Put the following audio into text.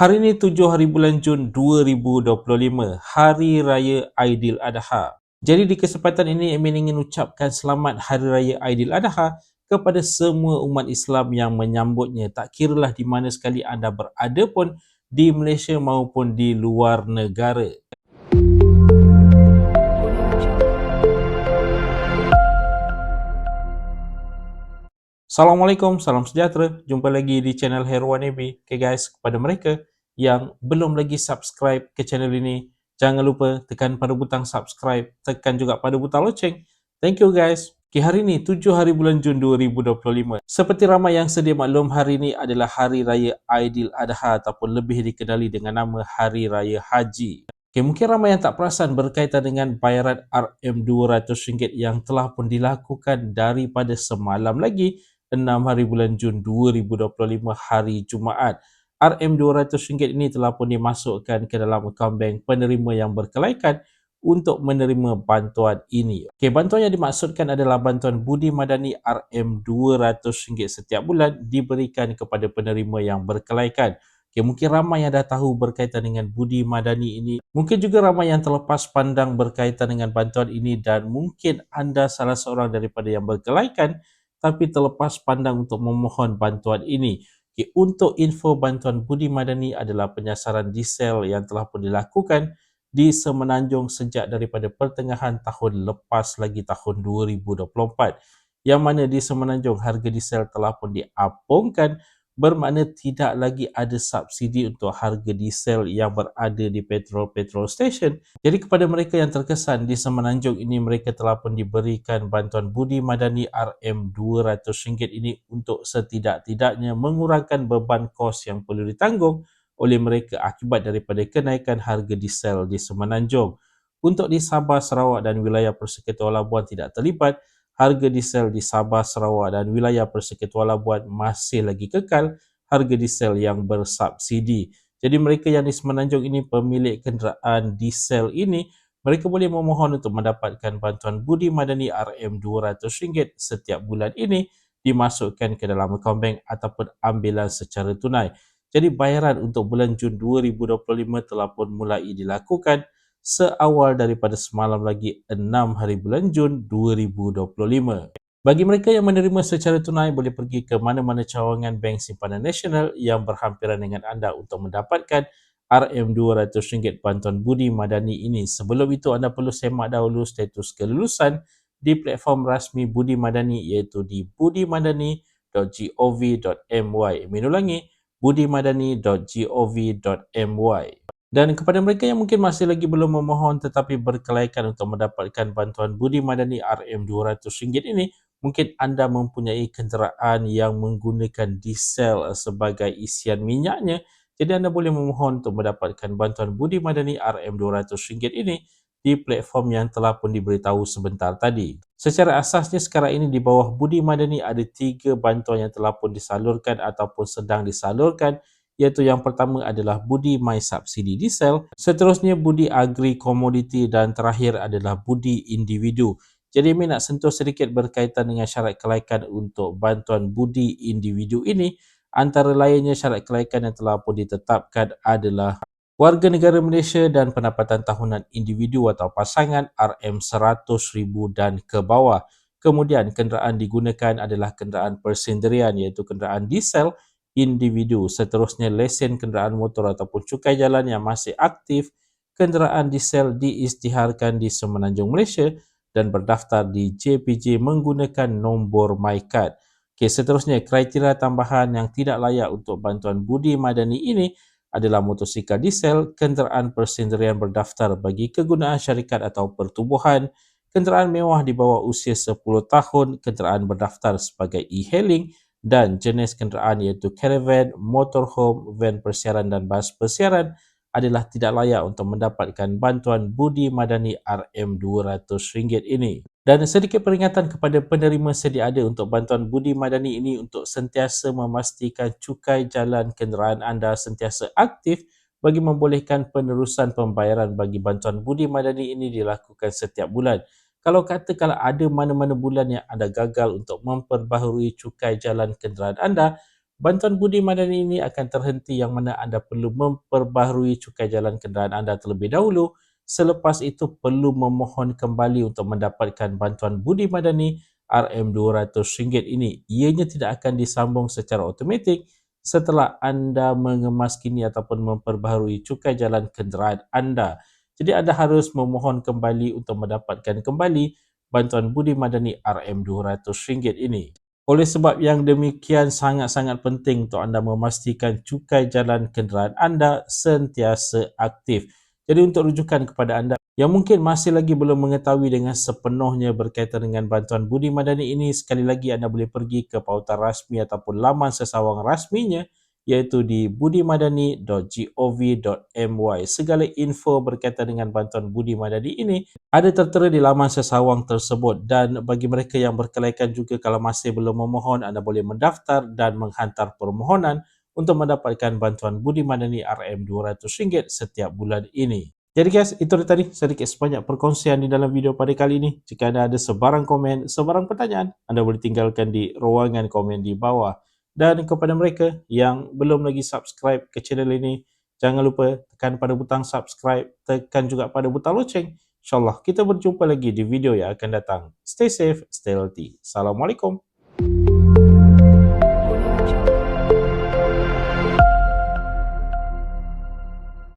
Hari ini 7 hari bulan Jun 2025, Hari Raya Aidiladha. Jadi di kesempatan ini, Amin ingin ucapkan selamat Hari Raya Aidiladha kepada semua umat Islam yang menyambutnya. Tak kiralah di mana sekali anda berada pun di Malaysia maupun di luar negara. Assalamualaikum, salam sejahtera. Jumpa lagi di channel Herwan AB. Okay guys, kepada mereka yang belum lagi subscribe ke channel ini, jangan lupa tekan pada butang subscribe, tekan juga pada butang loceng. Thank you guys. Okay, hari ini 7 hari bulan Jun 2025. Seperti ramai yang sedia maklum, hari ini adalah Hari Raya Aidiladha ataupun lebih dikenali dengan nama Hari Raya Haji. Okay, mungkin ramai yang tak perasan berkaitan dengan bayaran RM200 yang telah pun dilakukan daripada semalam lagi 6 hari bulan Jun 2025 hari Jumaat. RM200 ini telah pun dimasukkan ke dalam akaun bank penerima yang berkelaikan untuk menerima bantuan ini. Okay, bantuan yang dimaksudkan adalah bantuan budi madani RM200 setiap bulan diberikan kepada penerima yang berkelaikan. Okay, mungkin ramai yang dah tahu berkaitan dengan budi madani ini. Mungkin juga ramai yang terlepas pandang berkaitan dengan bantuan ini dan mungkin anda salah seorang daripada yang berkelaikan tapi terlepas pandang untuk memohon bantuan ini. Okay, untuk info bantuan Budi Madani adalah penyasaran diesel yang telah pun dilakukan di Semenanjung sejak daripada pertengahan tahun lepas lagi tahun 2024 yang mana di Semenanjung harga diesel telah pun diapungkan bermakna tidak lagi ada subsidi untuk harga diesel yang berada di petrol-petrol station. Jadi kepada mereka yang terkesan di Semenanjung ini mereka telah pun diberikan bantuan budi madani RM200 ini untuk setidak-tidaknya mengurangkan beban kos yang perlu ditanggung oleh mereka akibat daripada kenaikan harga diesel di Semenanjung. Untuk di Sabah, Sarawak dan wilayah Persekutuan Labuan tidak terlibat, harga diesel di Sabah, Sarawak dan wilayah Persekutuan Labuan masih lagi kekal harga diesel yang bersubsidi. Jadi mereka yang di Semenanjung ini pemilik kenderaan diesel ini mereka boleh memohon untuk mendapatkan bantuan budi madani RM200 setiap bulan ini dimasukkan ke dalam akaun bank ataupun ambilan secara tunai. Jadi bayaran untuk bulan Jun 2025 telah pun mulai dilakukan seawal daripada semalam lagi 6 hari bulan Jun 2025. Bagi mereka yang menerima secara tunai boleh pergi ke mana-mana cawangan Bank Simpanan Nasional yang berhampiran dengan anda untuk mendapatkan RM200 bantuan budi madani ini. Sebelum itu anda perlu semak dahulu status kelulusan di platform rasmi budi madani iaitu di budimadani.gov.my. Minulangi budimadani.gov.my. Dan kepada mereka yang mungkin masih lagi belum memohon tetapi berkelaikan untuk mendapatkan bantuan budi madani RM200 ini, mungkin anda mempunyai kenderaan yang menggunakan diesel sebagai isian minyaknya, jadi anda boleh memohon untuk mendapatkan bantuan budi madani RM200 ini di platform yang telah pun diberitahu sebentar tadi. Secara asasnya sekarang ini di bawah budi madani ada tiga bantuan yang telah pun disalurkan ataupun sedang disalurkan iaitu yang pertama adalah budi my subsidi diesel, seterusnya budi agri komoditi dan terakhir adalah budi individu. Jadi saya nak sentuh sedikit berkaitan dengan syarat kelaikan untuk bantuan budi individu ini. Antara lainnya syarat kelaikan yang telah pun ditetapkan adalah warga negara Malaysia dan pendapatan tahunan individu atau pasangan RM100,000 dan ke bawah. Kemudian kenderaan digunakan adalah kenderaan persendirian iaitu kenderaan diesel individu. Seterusnya lesen kenderaan motor ataupun cukai jalan yang masih aktif, kenderaan diesel diisytiharkan di Semenanjung Malaysia dan berdaftar di JPJ menggunakan nombor MyCard. Okay, seterusnya kriteria tambahan yang tidak layak untuk bantuan budi madani ini adalah motosikal diesel, kenderaan persendirian berdaftar bagi kegunaan syarikat atau pertubuhan, kenderaan mewah di bawah usia 10 tahun, kenderaan berdaftar sebagai e-hailing, dan jenis kenderaan iaitu caravan, motorhome, van persiaran dan bas persiaran adalah tidak layak untuk mendapatkan bantuan budi madani RM200 ini. Dan sedikit peringatan kepada penerima sedia ada untuk bantuan budi madani ini untuk sentiasa memastikan cukai jalan kenderaan anda sentiasa aktif bagi membolehkan penerusan pembayaran bagi bantuan budi madani ini dilakukan setiap bulan kalau kata kalau ada mana-mana bulan yang anda gagal untuk memperbaharui cukai jalan kenderaan anda, bantuan budi madani ini akan terhenti yang mana anda perlu memperbaharui cukai jalan kenderaan anda terlebih dahulu. Selepas itu perlu memohon kembali untuk mendapatkan bantuan budi madani RM200 ini. Ianya tidak akan disambung secara automatik setelah anda mengemaskini ataupun memperbaharui cukai jalan kenderaan anda. Jadi anda harus memohon kembali untuk mendapatkan kembali bantuan budi madani RM200 ini. Oleh sebab yang demikian sangat-sangat penting untuk anda memastikan cukai jalan kenderaan anda sentiasa aktif. Jadi untuk rujukan kepada anda yang mungkin masih lagi belum mengetahui dengan sepenuhnya berkaitan dengan bantuan budi madani ini, sekali lagi anda boleh pergi ke pautan rasmi ataupun laman sesawang rasminya iaitu di budimadani.gov.my. Segala info berkaitan dengan bantuan budi madani ini ada tertera di laman sesawang tersebut dan bagi mereka yang berkelaikan juga kalau masih belum memohon anda boleh mendaftar dan menghantar permohonan untuk mendapatkan bantuan budi madani RM200 setiap bulan ini. Jadi guys, itu tadi sedikit sebanyak perkongsian di dalam video pada kali ini. Jika anda ada sebarang komen, sebarang pertanyaan, anda boleh tinggalkan di ruangan komen di bawah. Dan kepada mereka yang belum lagi subscribe ke channel ini, jangan lupa tekan pada butang subscribe, tekan juga pada butang loceng. InsyaAllah kita berjumpa lagi di video yang akan datang. Stay safe, stay healthy. Assalamualaikum.